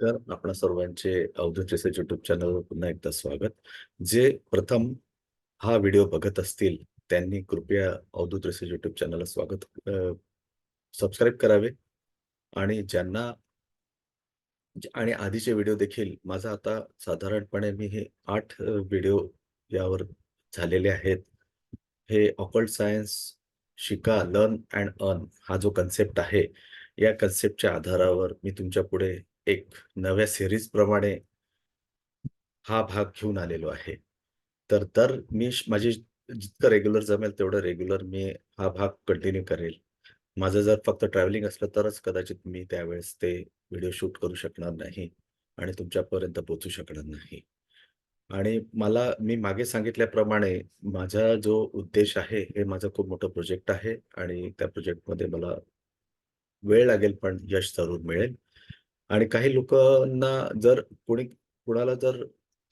नमस्कार. आपण सर्वांचे अवधूत रिसर्च युट्यूब चॅनलवर पुन्हा एकदा स्वागत. जे प्रथम हा व्हिडिओ बघत असतील त्यांनी कृपया अवधूत रिसर्च युट्यूब चॅनलला स्वागत सबस्क्राईब करावे. आणि ज्यांना आणि आधीचे व्हिडिओ देखील माझा आता साधारणपणे मी हे आठ व्हिडिओ यावर झालेले आहेत. हे ऑकल्ट सायन्स शिका लर्न अँड अर्न हा जो कन्सेप्ट आहे या कन्सेप्टच्या आधारावर मी तुमच्यापुढे एक नव्या सिरीज प्रमाणे हा भाग घेऊन आलेलो आहे. तर तर मी माझी जितकं रेग्युलर जमेल तेवढं रेग्युलर मी हा भाग कंटिन्यू करेल. माझं जर फक्त ट्रॅव्हलिंग असलं तरच कदाचित मी त्यावेळेस ते व्हिडिओ शूट करू शकणार नाही आणि तुमच्यापर्यंत पोचू शकणार नाही. आणि मला मी मागे सांगितल्याप्रमाणे माझा जो उद्देश आहे हे माझं खूप मोठं प्रोजेक्ट आहे आणि त्या प्रोजेक्टमध्ये मला वेळ लागेल पण यश जरूर मिळेल. आणि काही लोकांना जर कोणी कुणाला जर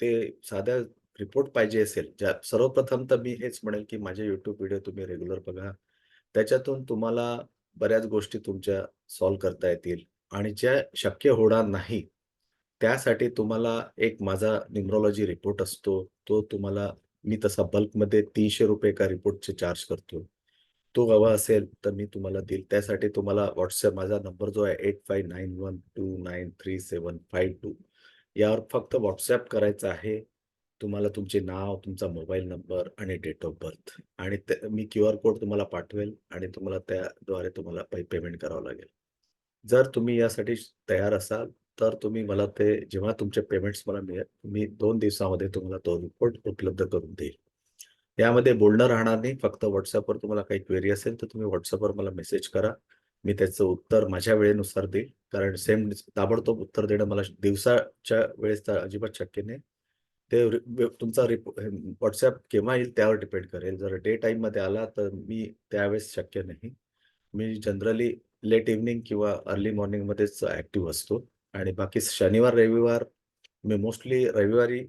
ते साध्या रिपोर्ट पाहिजे असेल ज्या सर्वप्रथम तर मी हेच म्हणेल की माझे युट्यूब व्हिडिओ तुम्ही रेग्युलर बघा. त्याच्यातून तुम्हाला बऱ्याच गोष्टी तुमच्या सॉल्व्ह करता येतील आणि ज्या शक्य होणार नाही त्यासाठी तुम्हाला एक माझा न्यूमरॉलॉजी रिपोर्ट असतो. तो तुम्हाला मी तसा बल्कमध्ये तीनशे रुपये एका रिपोर्टचे चार्ज करतो. तो हवा असेल तर मी तुम्हाला देईल. त्यासाठी तुम्हाला व्हॉट्सअप माझा नंबर जो आहे eight five nine one two nine three seven five two यावर फक्त व्हॉट्सॲप करायचं आहे. तुम्हाला तुमचे नाव तुमचा मोबाईल नंबर आणि डेट ऑफ बर्थ आणि मी क्यू आर कोड तुम्हाला पाठवेल आणि तुम्हाला त्याद्वारे तुम्हाला पै पेमेंट करावं लागेल. जर तुम्ही यासाठी तयार असाल तर तुम्ही मला ते जेव्हा तुमचे पेमेंट्स मला मिळेल मी दोन दिवसामध्ये तुम्हाला तो रिपोर्ट उपलब्ध करून देईल. यामध्ये बोलणं राहणार नाही. फक्त व्हॉट्सअपवर तुम्हाला काही क्वेरी असेल तर तुम्ही व्हॉट्सअपवर मला मेसेज करा. मी त्याचं उत्तर माझ्या वेळेनुसार देईल कारण सेम ताबडतोब उत्तर देणं मला दिवसाच्या वेळेस तर अजिबात शक्य नाही. ते तुमचा रिप व्हॉट्सअप केव्हा येईल त्यावर डिपेंड करेल. जर डे टाईममध्ये आला तर मी त्यावेळेस शक्य नाही. मी जनरली लेट इव्हनिंग किंवा अर्ली मॉर्निंगमध्येच ॲक्टिव्ह असतो. आणि बाकी शनिवार रविवार मी मोस्टली रविवारी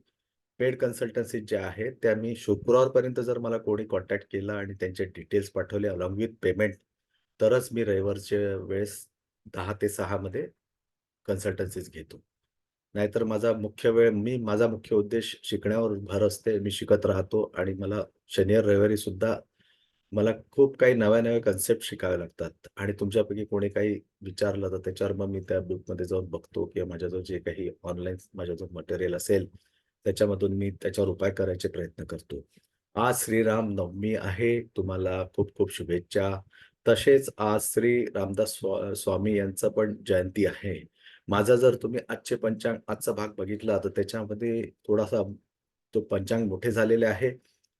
पेड कन्सल्टन्सी ज्या आहेत त्या मी शुक्रवारपर्यंत जर मला कोणी कॉन्टॅक्ट केला आणि त्यांचे डिटेल्स पाठवले अलॉंग विथ पेमेंट तरच मी रविवारच्या वेळेस दहा ते सहामध्ये कन्सल्टन्सीज घेतो. नाहीतर माझा मुख्य वेळ मी माझा मुख्य उद्देश शिकण्यावर भर असते मी शिकत राहतो आणि मला शनिवार रविवारी सुद्धा मला खूप काही नव्या नव्या कन्सेप्ट शिकावे लागतात. आणि तुमच्यापैकी कोणी काही विचारलं तर त्याच्यावर मग मी त्या बुकमध्ये जाऊन बघतो किंवा माझ्याजवळ जे काही ऑनलाईन माझ्याजवळ मटेरियल असेल त्याच्यामधून मी त्याच्यावर उपाय करायचे प्रयत्न करतो. आज श्रीराम नवमी आहे. तुम्हाला खूप खूप शुभेच्छा. तसेच आज श्री रामदास स्वामी यांचं पण जयंती आहे. माझा जर तुम्ही आजचे पंचांग आजचा भाग बघितला तर त्याच्यामध्ये थोडासा तो पंचांग मोठे झालेले आहे.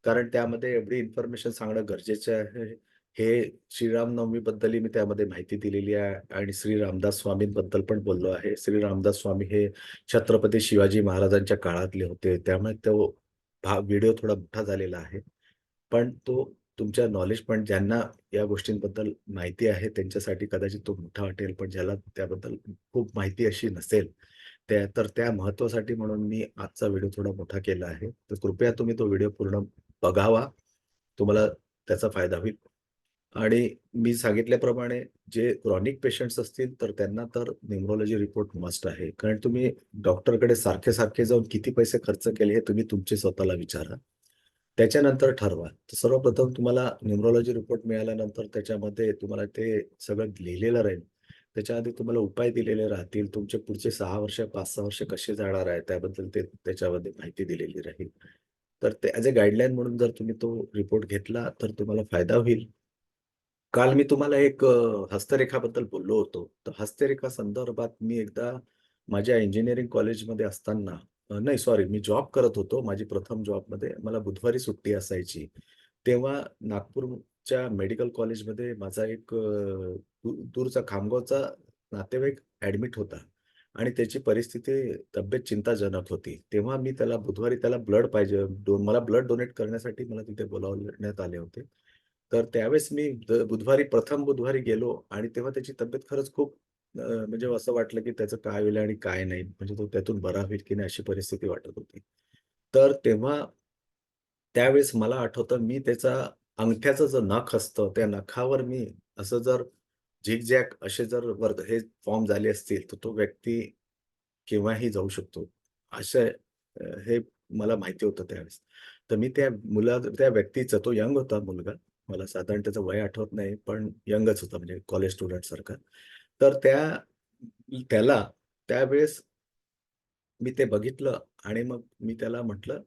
कारण त्यामध्ये एवढी इन्फॉर्मेशन सांगणं गरजेचं आहे. हे श्रीरामनवमीबद्दलही मी त्यामध्ये माहिती दिलेली आहे आणि श्री रामदास स्वामींबद्दल पण बोललो आहे. श्री रामदास स्वामी हे छत्रपती शिवाजी महाराजांच्या काळातले होते. त्यामुळे तो भाग व्हिडिओ थोडा मोठा झालेला आहे. पण तो तुमच्या नॉलेज पण ज्यांना या गोष्टींबद्दल माहिती आहे त्यांच्यासाठी कदाचित तो मोठा वाटेल पण ज्याला त्याबद्दल खूप माहिती अशी नसेल त्या तर त्या महत्वासाठी म्हणून मी आजचा व्हिडिओ थोडा मोठा केला आहे. तर कृपया तुम्ही तो व्हिडिओ पूर्ण बघावा. तुम्हाला त्याचा फायदा होईल. आणि मी सांगितल्याप्रमाणे जे क्रॉनिक पेशंट्स असतील तर त्यांना तर न्युमरोलॉजी रिपोर्ट मस्ट आहे. कारण तुम्ही डॉक्टरकडे सारखे सारखे जाऊन किती पैसे खर्च केले हे तुम्ही तुमचे स्वतःला विचारा. त्याच्यानंतर ठरवा. तर सर्वप्रथम तुम्हाला न्युमरोलॉजी रिपोर्ट मिळाल्यानंतर त्याच्यामध्ये तुम्हाला ते सगळं लिहिलेलं राहील. त्याच्याआधी तुम्हाला उपाय दिलेले राहतील. तुमचे पुढचे सहा वर्ष पाच सहा वर्ष कसे जाणार आहे त्याबद्दल ते त्याच्यामध्ये माहिती दिलेली राहील. तर ते ॲज अ गाईडलाईन म्हणून जर तुम्ही तो रिपोर्ट घेतला तर तुम्हाला फायदा होईल. काल मी तुम्हाला एक हस्तरेखाबद्दल बोललो होतो. तर हस्तरेखा संदर्भात मी एकदा माझ्या इंजिनिअरिंग कॉलेजमध्ये असताना नाही सॉरी मी जॉब करत होतो. माझी प्रथम जॉबमध्ये मला बुधवारी सुट्टी असायची. तेव्हा नागपूरच्या मेडिकल कॉलेजमध्ये माझा एक दूरचा खामगावचा नातेवाईक ॲडमिट होता आणि त्याची परिस्थिती तब्येत चिंताजनक होती. तेव्हा मी त्याला बुधवारी त्याला ब्लड पाहिजे मला ब्लड डोनेट करण्यासाठी मला तिथे बोलावण्यात आले होते. तर त्यावेळेस मी बुधवारी प्रथम बुधवारी गेलो आणि तेव्हा त्याची तब्येत खरंच खूप म्हणजे असं वाटलं की त्याचं काय होईल आणि काय नाही म्हणजे तो त्यातून बरा होईल की नाही अशी परिस्थिती वाटत होती तर तेव्हा त्यावेळेस मला आठवतं मी त्याचा अंगठ्याचं जर नख असतं त्या नखावर मी असं जर झिकझॅक असे जर वर्ग हे फॉर्म झाले असतील तर तो व्यक्ती केव्हाही जाऊ शकतो. असं हे मला माहिती होतं त्यावेळेस. तर मी त्या मुला त्या व्यक्तीचं तो यंग होता मुलगा. मला साधारण त्याचं वय आठवत नाही, पण यंगच होता म्हणजे कॉलेज स्टुडंट सारखं तर त्या त्याला त्यावेळेस मी ते बघितलं आणि मग मी त्याला म्हटलं,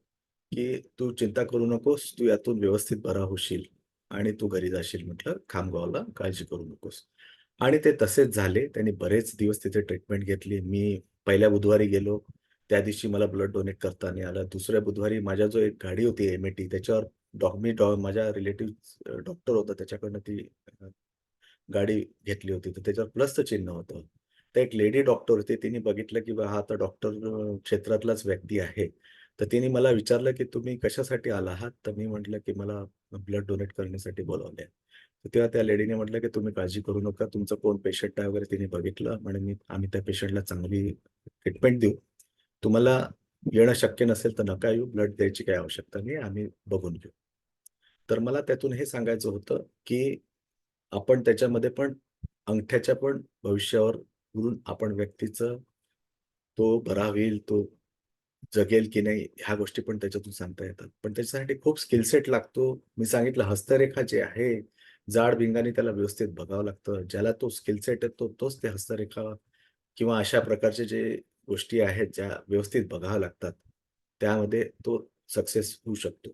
की "तू चिंता करू नकोस. तू यातून व्यवस्थित बरा होशील आणि तू घरी जाशील." म्हटलं, "खामगावला काळजी करू नकोस." आणि ते तसेच झाले. त्यांनी बरेच दिवस तिथे ट्रीटमेंट घेतली. मी पहिल्या बुधवारी गेलो. त्या दिवशी मला ब्लड डोनेट करता नाही आलं. दुसऱ्या बुधवारी माझ्या जो एक गाडी होती एम-ए-टी त्याच्यावर डॉग मी डॉ माझ्या रिलेटिव्ह डॉक्टर होता त्याच्याकडनं ती गाडी घेतली होती. तर त्याच्यावर प्लसचं चिन्ह होतं. तर एक लेडी डॉक्टर होती. तिने बघितलं, की बा हा तर डॉक्टर क्षेत्रातलाच व्यक्ती आहे. तर तिने मला विचारलं, की "तुम्ही कशासाठी आला आहात?" तर मी म्हटलं, की "मला ब्लड डोनेट करण्यासाठी बोलावलंय." तर तेव्हा त्या लेडीने म्हटलं, की "तुम्ही काळजी करू नका. तुमचं कोण पेशंट आहे वगैरे." तिने बघितलं म्हणजे "मी आम्ही त्या पेशंटला चांगली ट्रीटमेंट देऊ. तुम्हाला येणं शक्य नसेल तर नका येऊ. ब्लड द्यायची काही आवश्यकता नाही. आम्ही बघून घेऊ." तर मला त्यातून हे सांगायचं होतं, की आपण त्याच्यामध्ये पण अंगठ्याच्या पण भविष्यावर बोलून आपण व्यक्तीचं तो बरा होईल, तो जगेल की नाही ह्या गोष्टी पण त्याच्यातून सांगता येतात. पण त्याच्यासाठी खूप स्किल सेट लागतो. मी सांगितलं हस्तरेखा जे आहे, जाड भिंगाने त्याला व्यवस्थित बघावं लागतं. ज्याला तो स्किल सेट येतो तोच ते हस्तरेखा किंवा अशा प्रकारचे जे गोष्टी आहेत ज्या व्यवस्थित बघाव्या लागतात. त्यामध्ये तो सक्सेस होऊ शकतो.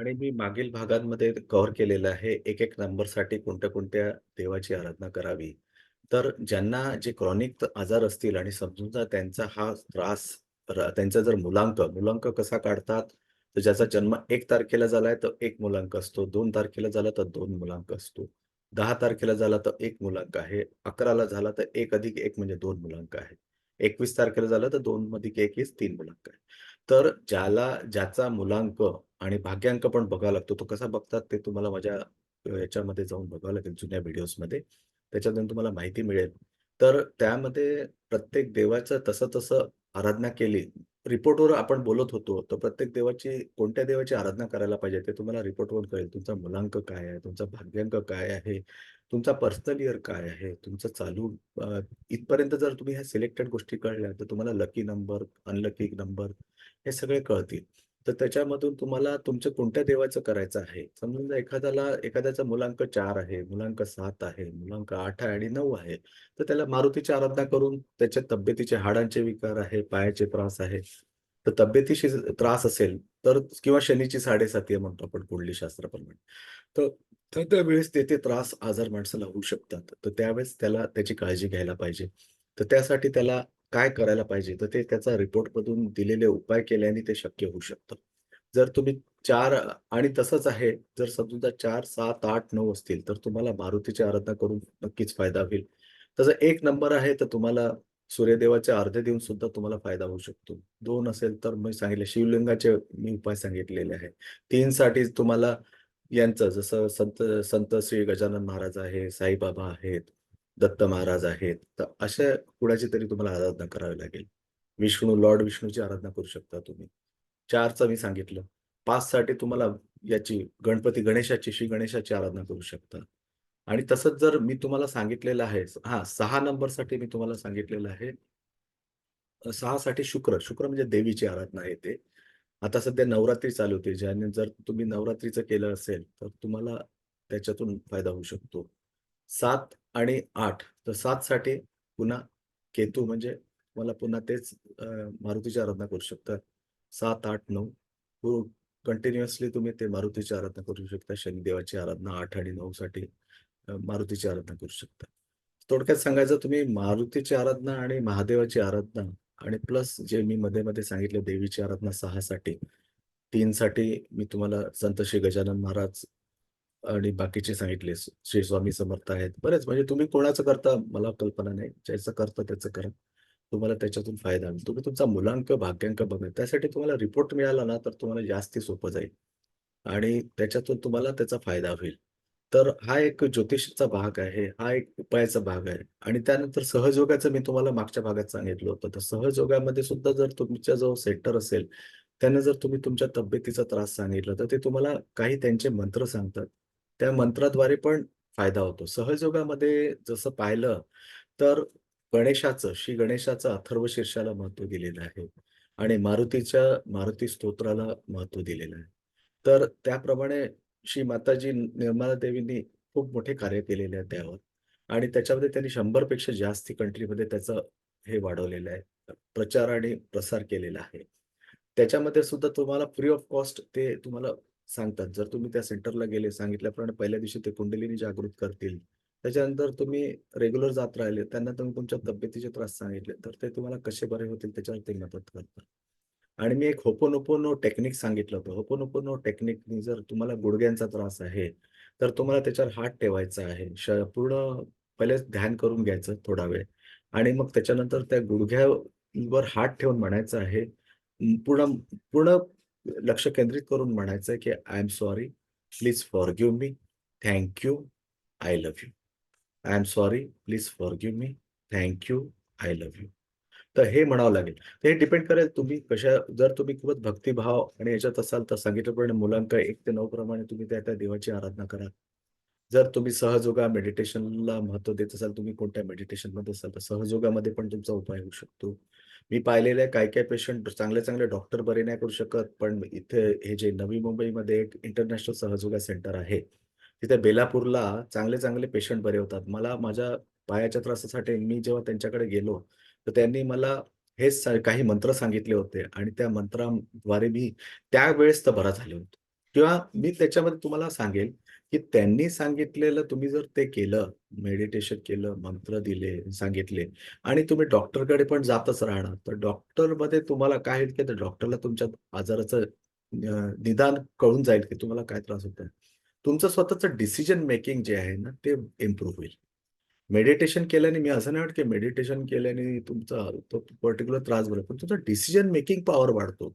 आणि मी मागील भागांमध्ये कव्हर केलेलं आहे. एक-एक नंबरसाठी कोणत्या-कोणत्या देवाची आराधना करावी. तर ज्यांना जे क्रॉनिक आजार असतील आणि समजून जा त्यांचा हा त्रास त्यांचा जर मुलांक, मुलांक कसा काढतात? तर ज्याचा जन्म एक तारखेला झालाय तर एक मुलांक असतो. दोन तारखेला झाला तर दोन मुलांक असतो. दहा तारखेला झाला तर एक मुलांक आहे. अकराला झाला तर एक अधिक एक म्हणजे दोन मुलांक आहे. 21 तारखेला झालं तर दोन अधिक एक तीन मुलांक आहे. तर ज्याला ज्याचा मुलांक आणि भाग्यांक पण बघावा लागतो. तो कसा बघतात ते तुम्हाला माझ्या याच्यामध्ये जाऊन बघावं लागेल जुन्या व्हिडिओजमध्ये. त्याच्यातून तुम्हाला माहिती मिळेल. तर त्यामध्ये प्रत्येक देवाचं तसं-तसं आराधना केली. रिपोर्टवर आपण बोलत होतो, तर प्रत्येक देवाची कोणत्या देवाची आराधना करायला पाहिजे ते तुम्हाला रिपोर्टवर कळेल. तुमचा मुलांक काय आहे? तुमचा भाग्यांक काय आहे? तुमचा पर्सनल इयर काय आहे? तुमचं चालू इथपर्यंत जर तुम्ही ह्या सिलेक्टेड गोष्टी कळल्या, तर तुम्हाला लकी नंबर, अनलकी नंबर हे सगळे कळतील. तर त्याच्यामधून तुम्हाला तुमच्या कोणत्या देवाचं करायचं आहे. समजून जर एखाद्याला एखाद्याचा मुलांक चार आहे, मुलांक सात आहे, मुलांक आठ आहे आणि नऊ आहे. तर त्याला मारुतीची आराधना करून त्याच्या तब्येतीचे हाडांचे विकार आहे, पायाचे त्रास आहे. तर तब्येतीशी त्रास असेल तर किंवा शनीची 7.5 म्हणतो आपण कुंडली शास्त्राप्रमाणे. तर तर त्यावेळेस तेथे त्रास, आजार माणसाला होऊ शकतात. तर त्यावेळेस त्याला त्याची काळजी घ्यायला पाहिजे. तर त्यासाठी त्याला काय करायला पाहिजे? तर ते त्याचा रिपोर्टमधून दिलेले उपाय केल्याने ते शक्य होऊ शकतं. जर तुम्ही चार आणि तसंच आहे, जर समजा 4, 7, 8, 9 असतील, तर तुम्हाला मारुतीची आराधना करून नक्कीच फायदा होईल. तसं एक नंबर आहे, तर तुम्हाला सूर्यदेवाचे अर्धे देऊन सुद्धा तुम्हाला फायदा होऊ शकतो. दोन असेल तर मी सांगितले शिवलिंगाचे मी उपाय सांगितलेले आहे तीन साठी तुम्हाला यांचं जसं संत संत श्री गजानन महाराज आहे, साईबाबा आहेत, दत्त महाराज आहेत. तर अशा कुणाची तरी तुम्हाला आराधना करावी लागेल. विष्णू, लॉर्ड विष्णूची आराधना करू शकता तुम्ही. चारचं मी सांगितलं. पाच साठी तुम्हाला याची गणपती गणेशाची, श्री गणेशाची आराधना करू शकता. आणि तसंच जर मी तुम्हाला सांगितलेलं आहे हा सहा नंबरसाठी मी तुम्हाला सांगितलेलं आहे. सहा साठी शुक्र. शुक्र म्हणजे देवीची आराधना आहे ते. आता सध्या नवरात्री चालू होते. ज्याने जर तुम्ही नवरात्रीचं केलं असेल, तर तुम्हाला त्याच्यातून फायदा होऊ शकतो. सात आणि आठ तर सात साठी पुन्हा केतू म्हणजे तुम्हाला पुन्हा तेच मारुतीची आराधना करू शकता. सात आठ नऊ हो, कंटिन्युअसली तुम्ही ते मारुतीची आराधना करू शकता. शनिदेवाची आराधना आठ आणि नऊ साठी मारुतीची आराधना करू शकता. थोडक्यात सांगायचं तुम्ही मारुतीची आराधना आणि महादेवाची आराधना आणि प्लस जे मी मध्ये-मध्ये सांगितलं देवीची आराधना सहा साठी, तीन साठी मी तुम्हाला संत श्री गजानन महाराज आणि बाकीचे सांगितले. श्री स्वामी समर्थ आहेत. बरेच म्हणजे तुम्ही कोणाचं करता मला कल्पना नाही. ज्याचं करता त्याचं करा. तुम्हाला त्याच्यातून फायदा होईल. तुम्ही तुमचा मुलांक, भाग्यांक बघा. त्यासाठी तुम्हाला रिपोर्ट मिळाला ना, तर तुम्हाला जास्ती सोपं जाईल आणि त्याच्यातून तुम्हाला त्याचा फायदा होईल. तर हा एक ज्योतिषचा भाग आहे. हा एक उपायाचा भाग आहे आणि त्यानंतर सहजयोगाचं मी तुम्हाला मागच्या भागात सांगितलं होतं. तर सहजयोगामध्ये सुद्धा जर तुमच्या जो सेंटर असेल, त्यांना जर तुम्ही तुमच्या तब्येतीचा त्रास सांगितला, तर ते तुम्हाला काही त्यांचे मंत्र सांगतात. त्या मंत्राद्वारे पण फायदा होतो. सहजयोगामध्ये जसं पाहिलं तर गणेशाचं, श्री गणेशाचं अथर्व शीर्षाला महत्त्व दिलेलं आहे आणि मारुतीच्या मारुती स्तोत्राला महत्त्व दिलेलं आहे. तर त्याप्रमाणे श्री माताजी निर्मला देवींनी खूप मोठे कार्य केलेले आहे त्यावर आणि त्याच्यामध्ये त्यांनी 100 पेक्षा जास्ती कंट्रीमध्ये त्याचं हे वाढवलेलं आहे. प्रचार आणि प्रसार केलेला आहे. त्याच्यामध्ये सुद्धा तुम्हाला फ्री ऑफ कॉस्ट ते तुम्हाला सांगतात. जर तुम्ही त्या सेंटरला गेले, सांगितल्याप्रमाणे पहिल्या दिवशी ते कुंडलीने जागृत करतील. त्याच्यानंतर तुम्ही रेग्युलर जात राहिले, त्यांना तुम्ही तुमच्या तब्येतीचे त्रास सांगितले, तर ते तुम्हाला कसे बरे होतील त्याच्यावर ते मदत करतात. आणि मी एक होपोनोपोनो टेक्निक सांगितलं होतं. होपोनोपोनो टेक्निकनी जर तुम्हाला गुडघ्यांचा त्रास आहे, तर तुम्हाला त्याच्यावर हात ठेवायचा आहे. श पूर्ण पहिले ध्यान करून घ्यायचं थोडा वेळ आणि मग त्याच्यानंतर त्या गुडघ्यावर हात ठेवून म्हणायचं आहे. पूर्ण पूर्ण लक्ष केंद्रित करून म्हणायचं की I am sorry, please forgive me, thank you, I love you. I am sorry, please forgive me, thank you, I love you. तर हे म्हणावं लागेल. तर हे डिपेंड करेल तुम्ही कशा जर तुम्ही खूपच भक्तिभाव आणि याच्यात असाल तर सांगितल्याप्रमाणे मुलांक एक ते नऊ प्रमाणे तुम्ही त्या-त्या देवाची आराधना करा. जर तुम्ही सहजोगा मेडिटेशनला महत्त्व देत असाल, तुम्ही कोणत्या मेडिटेशनमध्ये असाल, तर सहजोगामध्ये पण तुमचा उपाय होऊ शकतो. मी पाहिलेले काय काय पेशंट चांगले-चांगले डॉक्टर बरे नाही करू शकत, पण इथे हे जे नवी मुंबईमध्ये एक इंटरनॅशनल सहजोगा सेंटर आहे. तिथे बेलापूरला चांगले-चांगले पेशंट बरे होतात. मला माझ्या पायाच्या त्रासासाठी मी जेव्हा त्यांच्याकडे गेलो, तर त्यांनी मला हेच काही मंत्र सांगितले होते आणि त्या मंत्राद्वारे मी त्यावेळेस तर बरा झाले होतो. किंवा मी त्याच्यामध्ये तुम्हाला सांगेल, की त्यांनी सांगितलेलं तुम्ही जर ते केलं, मेडिटेशन केलं, मंत्र दिले, सांगितले आणि तुम्ही डॉक्टरकडे पण जातच राहणार, तर डॉक्टरमध्ये तुम्हाला काय होईल, की डॉक्टरला तुमच्या आजाराचं निदान कळून जाईल, की तुम्हाला काय त्रास होत आहे तुमचं स्वतःचं डिसिजन मेकिंग जे आहे ना, ते इम्प्रूव्ह होईल. मेडिटेशन केल्याने मी असं नाही वाटत की मेडिटेशन केल्याने तुमचा तो पर्टिक्युलर त्रास बरोबर पण तुमचा डिसिजन मेकिंग पॉवर वाढतो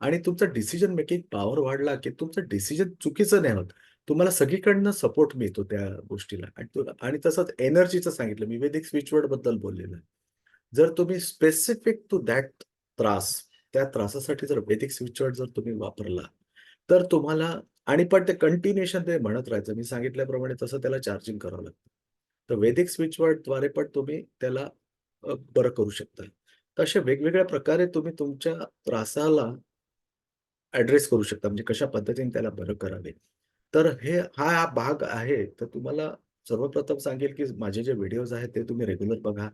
आणि तुमचा डिसिजन मेकिंग पॉवर वाढला, की तुमचं डिसिजन चुकीचं नाही होत. तुम्हाला सगळीकडनं सपोर्ट मिळतो त्या गोष्टीला आणि आणि तसंच एनर्जीचं सांगितलं मी वेदिक स्विचवर्डबद्दल बोललेलं आहे. जर तुम्ही स्पेसिफिक टू दॅट त्रास, त्या त्रासासाठी जर वेदिक स्विचवर्ड जर तुम्ही वापरला, तर तुम्हाला आणि पण ते कंटिन्युएशन ते म्हणत राहायचं. मी सांगितल्याप्रमाणे तसं त्याला चार्जिंग करावं लागतं. तर वेदिक स्विचवर्डद्वारे पण तुम्ही त्याला बरं करू शकता. तर अशा वेगवेगळ्या प्रकारे तुम्ही तुमच्या त्रासाला ऍड्रेस करू शकता. म्हणजे कशा पद्धतीने त्याला बरं करावे. तर हे हा भाग आहे. तर तुम्हाला सर्वप्रथम सांगेल, की माझे जे व्हिडिओज आहेत ते तुम्ही रेग्युलर बघा.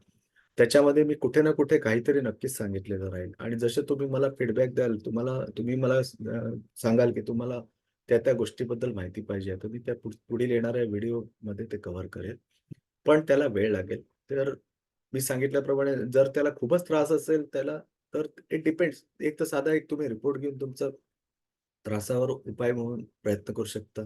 त्याच्यामध्ये मी कुठे ना कुठे काहीतरी नक्कीच सांगितलेलं राहील आणि जसे तुम्ही मला फीडबॅक द्याल, तुम्हाला तुम्ही मला सांगाल, की तुम्हाला त्या-त्या गोष्टीबद्दल माहिती पाहिजे तर मी त्या पुढील येणाऱ्या व्हिडिओमध्ये ते कव्हर करेल. पण त्याला वेळ लागेल. तर मी सांगितल्याप्रमाणे जर त्याला खूपच त्रास असेल त्याला, तर इट डिपेंड्स. एक तर साधा एक तुम्ही रिपोर्ट घेऊन तुमचा त्रासावर उपाय म्हणून प्रयत्न करू शकता.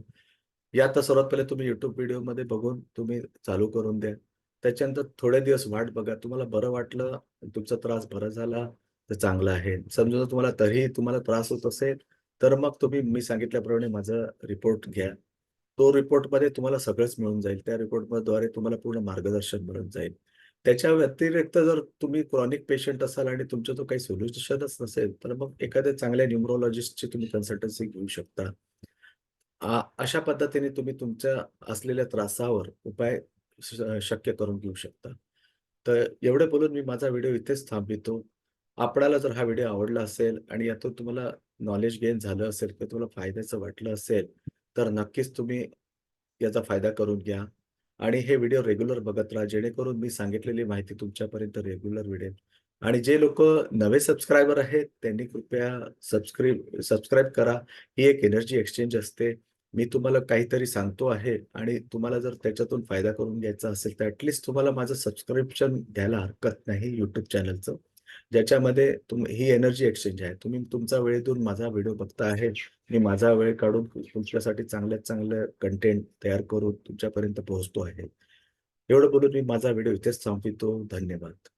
या तर सर्वात पहिले तुम्ही युट्यूब व्हिडिओमध्ये बघून तुम्ही चालू करून द्या. त्याच्यानंतर थोडे दिवस वाट बघा. तुम्हाला बरं वाटलं, तुमचा त्रास बरा झाला, तर चांगला आहे. समजा जर तुम्हाला तरीही तुम्हाला त्रास होत असेल, तर मग तुम्ही मी सांगितल्याप्रमाणे माझा रिपोर्ट घ्या. तो रिपोर्टमध्ये तुम्हाला सगळंच मिळून जाईल. त्या रिपोर्टद्वारे तुम्हाला पूर्ण मार्गदर्शन मिळून जाईल. त्याच्या व्यतिरिक्त जर तुम्ही क्रॉनिक पेशंट असाल आणि तुमचं तो काही सोल्युशनच नसेल, तर मग एखाद्या चांगल्या न्यूमरोलॉजिस्टची तुम्ही कन्सल्टन्सी घेऊ शकता. अशा पद्धतीने तुम्ही तुमच्या असलेल्या त्रासावर उपाय शक्य करून घेऊ शकता. तर एवढं बोलून मी माझा व्हिडिओ इथेच थांबवितो. आपणाला जर हा व्हिडिओ आवडला असेल आणि यातून तुम्हाला नॉलेज गेन झालं असेल किंवा तुम्हाला फायद्याचं वाटलं असेल, तर नक्कीच तुम्ही याचा फायदा करून घ्या आणि हे व्हिडिओ रेग्युलर बघत राहा. जेणेकरून मी सांगितलेली माहिती तुमच्यापर्यंत रेग्युलर मिळेल आणि जे लोक नवे सबस्क्रायबर आहेत, त्यांनी कृपया सबस्क्राईब सबस्क्राईब करा. ही एक एनर्जी एक्सचेंज असते. मी तुम्हाला काहीतरी सांगतो आहे आणि तुम्हाला जर त्याच्यातून फायदा करून घ्यायचा असेल, तर ॲट तुम्हाला माझं सबस्क्रिप्शन घ्यायला हरकत नाही YouTube चॅनलचं. ज्याच्यामध्ये तुम ही एनर्जी एक्सचेंज आहे. तुम्ही तुमचा वेळ देऊन माझा व्हिडिओ बघता आहे. मी माझा वेळ काढून तुमच्यासाठी चांगल्यात चांगलं कंटेंट तयार करून तुमच्यापर्यंत पोहोचतो आहे. एवढं बोलून मी माझा व्हिडिओ इथेच थांबवितो. धन्यवाद.